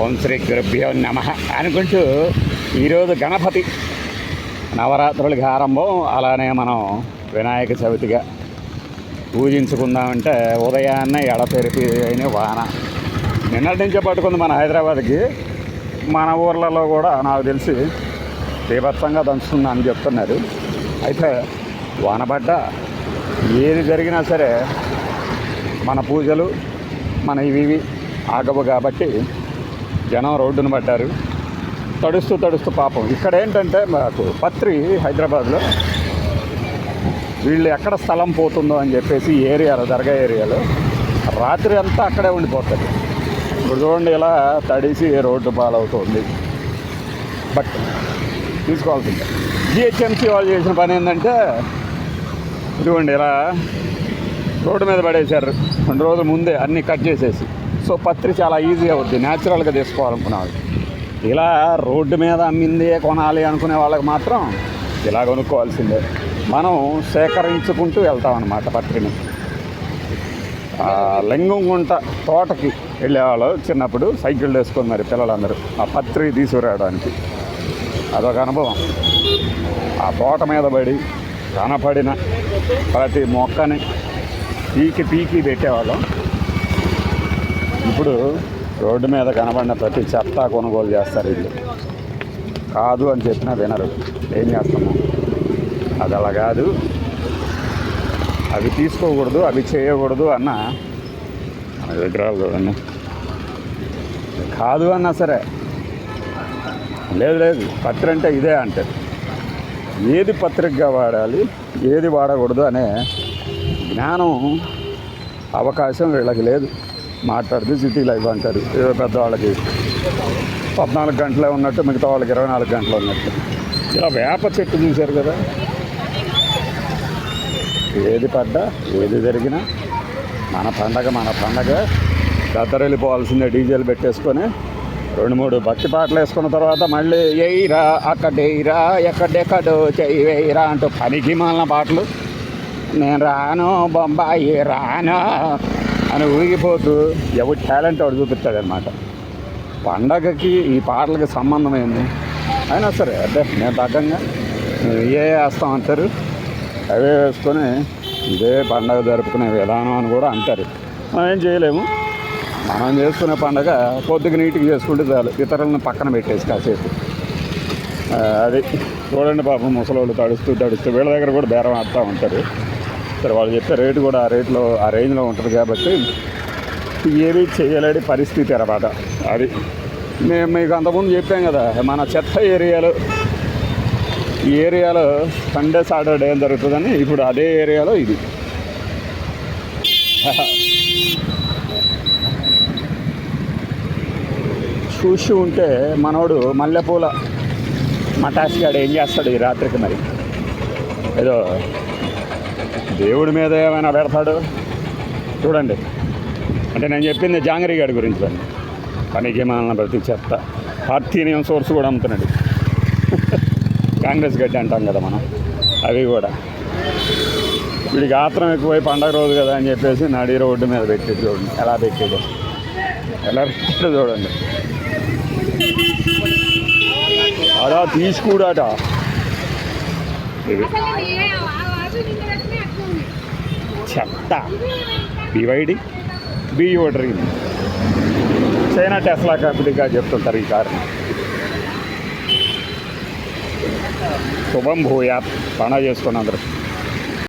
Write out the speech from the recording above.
ఓం శ్రీ గురుభ్యో నమ అనుకుంటూ ఈరోజు గణపతి నవరాత్రులకి ఆరంభం. అలానే మనం వినాయక చవితిగా పూజించుకుందామంటే ఉదయాన్నే ఎడతెరిపి అయిన వాన. నిన్నటి నుంచే పట్టుకుంది మన హైదరాబాద్కి. మన ఊర్లలో కూడా నాకు తెలిసి బీభత్సంగా దంచుతుంది అని చెప్తున్నారు. అయితే వాన పడ్డ ఏది జరిగినా సరే మన పూజలు మన ఇవి ఇవి ఆగవు కాబట్టి జనం రోడ్డును పట్టారు. తడుస్తూ తడుస్తూ పాపం. ఇక్కడ ఏంటంటే మాకు పత్రి హైదరాబాద్లో వీళ్ళు ఎక్కడ స్థలం పోతుందో అని చెప్పేసి ఏరియాలో దర్గా ఏరియాలో రాత్రి అంతా అక్కడే ఉండిపోతుంది ఇప్పుడు చూడండి ఇలా తడిసి రోడ్డు పాలవుతుంది. బట్ తీసుకోవాల్సిందే. జిహెచ్ఎంసీ వాళ్ళు చేసిన పని ఏంటంటే ఇదిగోండి ఇలా రోడ్డు మీద పడేశారు. రెండు రోజుల ముందే అన్నీ కట్ చేసేసి. సో పత్రి చాలా ఈజీ అవుద్ది. న్యాచురల్గా తీసుకోవాలనుకున్నాడు ఇలా రోడ్డు మీద అమ్మిందే కొనాలి అనుకునే వాళ్ళకి మాత్రం ఇలా కొనుక్కోవాల్సిందే. మనం సేకరించుకుంటూ వెళ్తాం అన్నమాట పత్రిని లింగంగుంట తోటకి వెళ్ళేవాళ్ళు చిన్నప్పుడు సైకిల్ వేసుకొని మరి పిల్లలందరూ. ఆ పత్రి తీసుకురావడానికి. అదొక అనుభవం. ఆ తోట మీద పడి కనపడిన ప్రతి మొక్కని పీకి పీకి పెట్టేవాళ్ళం. ఇప్పుడు రోడ్డు మీద కనబడిన ప్రతి చెత్త కొనుగోలు చేస్తారు వీళ్ళు. కాదు అని చెప్పినా వినరు. ఏం చేస్తాము అది అలా కాదు. అవి తీసుకోకూడదు అవి చేయకూడదు అన్న విగ్రహాలు చూడండి. కాదు అన్నా సరే. లేదు లేదు. పత్రి అంటే ఇదే అంటే ఏది పత్రికగా వాడాలి ఏది వాడకూడదు అనే జ్ఞానం అవకాశం వీళ్ళకి లేదు. మాట్లాడితే సిటీ లైఫ్ అంటారు. పెద్దవాళ్ళకి పద్నాలుగు గంటలే ఉన్నట్టు మిగతా వాళ్ళకి ఇరవై నాలుగు గంటలు ఉన్నట్టు. ఇలా వేప చెట్టు చూశారు కదా. ఏది పడ్డా ఏది జరిగినా మన పండగ మన పండగ. దద్దరెళ్ళిపోవాల్సిందే డీజేలు పెట్టేసుకొని. రెండు మూడు భక్తి పాటలు వేసుకున్న తర్వాత మళ్ళీ ఎయిరా అక్కడేయిరా ఎక్కడెక్కడో చెయ్యి వేయిరా అంటూ పనికి మాలిన పాటలు. నేను రాను బొంబాయి రాను అని ఊగిపోతూ ఎవరి టాలెంట్ వాడు చూపిస్తాడనమాట పండగకి ఈ పాటలకి సంబంధం ఏంది? అయినా సరే అదే నేను తగ్గంగా ఏ వేస్తాం అంటారు? అవే వేసుకొని ఇదే పండగ జరుపుకునే విధానం అని కూడా అంటారు. మనం ఏం చేయలేము. మనం చేసుకునే పండగ పొద్దుకు నీట్గా చేసుకుంటే చాలు. ఇతరులను పక్కన పెట్టేసి కాసేపు. అది చూడండి పాపం ముసలోళ్ళు తడుస్తూ తడుస్తూ వీళ్ళ దగ్గర కూడా బేరం ఆడుతూ ఉంటారు. సరే వాళ్ళు చెప్పే రేటు కూడా ఆ రేట్లో ఆ రేంజ్లో ఉంటుంది కాబట్టి ఏమీ చేయలేని పరిస్థితి అనమాట అది. మేము మీకు అంతకుముందు చెప్పాం కదా మన చెత్త ఏరియాలో ఈ ఏరియాలో సండే సాటర్డే ఏం జరుగుతుందని ఇప్పుడు అదే ఏరియాలో ఇది. చూసి ఉంటే మనోడు మల్లెపూల మటాష్ గాడు ఏం చేస్తాడు ఈ రాత్రికి మరి? ఏదో దేవుడి మీద ఏమైనా పెడతాడు చూడండి అంటే నేను చెప్పింది జాంగరీ గారి గురించి అండి పనికి మాలిన ప్రతి చెత్త పార్థీనియం సోర్స్ కూడా అమ్ముతున్నాడు కాంగ్రెస్ గడ్డి అంటాం కదా మనం అవి కూడా వీడికి ఆత్రం ఎక్కువై పండగ రోజు కదా అని చెప్పేసి నడి రోడ్డు మీద పెట్టేది చూడండి ఎలా పెట్టేది ఎలా పెట్టాడు చూడండి అలా తీసుకూడాట ఇది చెత్త. బివైడి బియో డ్రీమ్ చైనా టెస్లా కంపెనీగా చెప్తుంటారు ఈ కారు. శుభం భూయాత్ పణ చేసుకుని అందరూ.